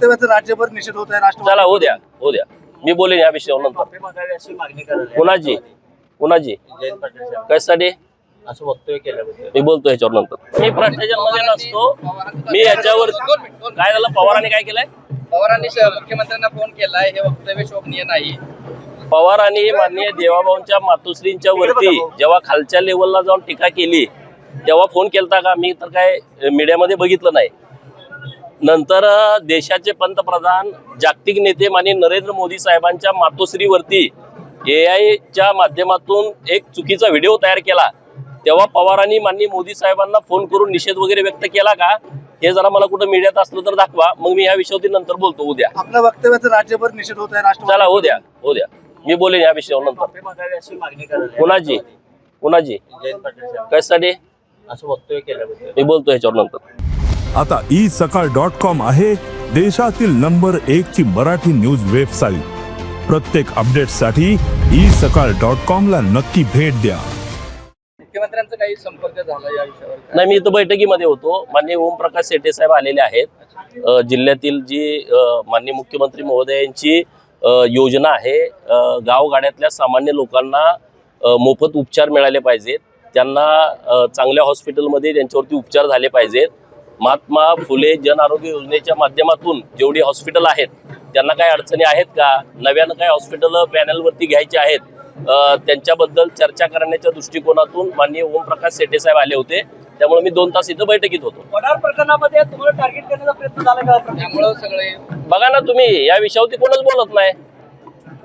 वक्तव्याचा राज्यभर निषेध होत आहे राष्ट्रवादी चला हो द्या हो द्या. मी बोलेन या विषयावर नंतर. माफी मागावी अशी मागणी करायला कुणाची? कुणाची? जयंत पाटील साहेब. कशासाठी? असं वक्तव्य केल्याबद्दल. मी बोलतो ह्याच्यावर नंतर. मी भ्रष्टाचारमध्ये नसतो मी याच्यावर काय झालं? पवारांनी काय केलंय? पवारांनी श- मुख्यमंत्र्यांना फोन केलाय. हे वक्तव्य शोभनीय नाही. पवारांनी माननीय देवाभाऊंच्या मातोश्रींच्या वरती जेव्हा खालच्या लेवलला जाऊन टीका केली तेव्हा फोन केलता का? मी तर काय मीडियामध्ये बघितलं नाही. नंतर देशाचे पंतप्रधान जागतिक नेते माननीय नरेंद्र मोदी साहेबांच्या मातोश्रीवरती ए आयच्या माध्यमातून एक चुकीचा व्हिडिओ तयार केला. तेव्हा पवारांनी माननीय मोदी साहेबांना फोन करून निषेध वगैरे व्यक्त केला का? हे जरा मला कुठं मीडियात असलं तर दाखवा. मग मी या विषयावरती नंतर बोलतो. उद्या आपल्या वक्तव्याचा राज्यभर निषेध होत आहे चला राष्ट्रवादी हो द्या. हो द्या. मी बोलेन या विषयावर नंतर. पाटील साहेब. कशासाठी? असं वक्तव्य केल्याबद्दल. मी बोलतो ह्याच्यावर नंतर. आता ई सकाळ डॉट कॉम आहे देशातील नंबर एक ची मराठी न्यूज वेबसाईट प्रत्येक अपडेटसाठी ई सकाळ डॉट कॉम ला नक्की भेट द्या. मुख्यमंत्र्यांचा काही संपर्क झाला या विषयावर? काय? नाही मी इथं बैठकीमध्ये होतो. माननीय ओमप्रकाश शेटे साहेब आलेले आहेत. जिल्ह्यातील जी अ, माननीय मुख्यमंत्री महोदयांची योजना आहे गावगाड्यातल्या सामान्य लोकांना मोफत उपचार मिळाले पाहिजेत. त्यांना चांगल्या हॉस्पिटलमध्ये त्यांच्यावरती उपचार झाले पाहिजेत. महात्मा फुले जन आरोग्य योजनेच्या माध्यमातून जेवढी हॉस्पिटल आहेत त्यांना काही अडचणी आहेत का? नव्यानं काही हॉस्पिटल पॅनलवरती घ्यायचे आहेत. त्यांच्याबद्दल चर्चा करण्याच्या दृष्टिकोनातून माननीय ओमप्रकाश शेट्टे साहेब आले होते. त्यामुळे मी दोन तास इथं बैठकीत होतो. प्रकरणामध्ये तुम्हाला टार्गेट करण्याचा प्रयत्न झाला का? सगळे बघा ना तुम्ही या विषयावरती कोणच बोलत नाही.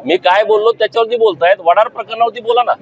मी काय बोललो त्याच्यावरती बोलतायत. वडार प्रकरणावरती बोला ना.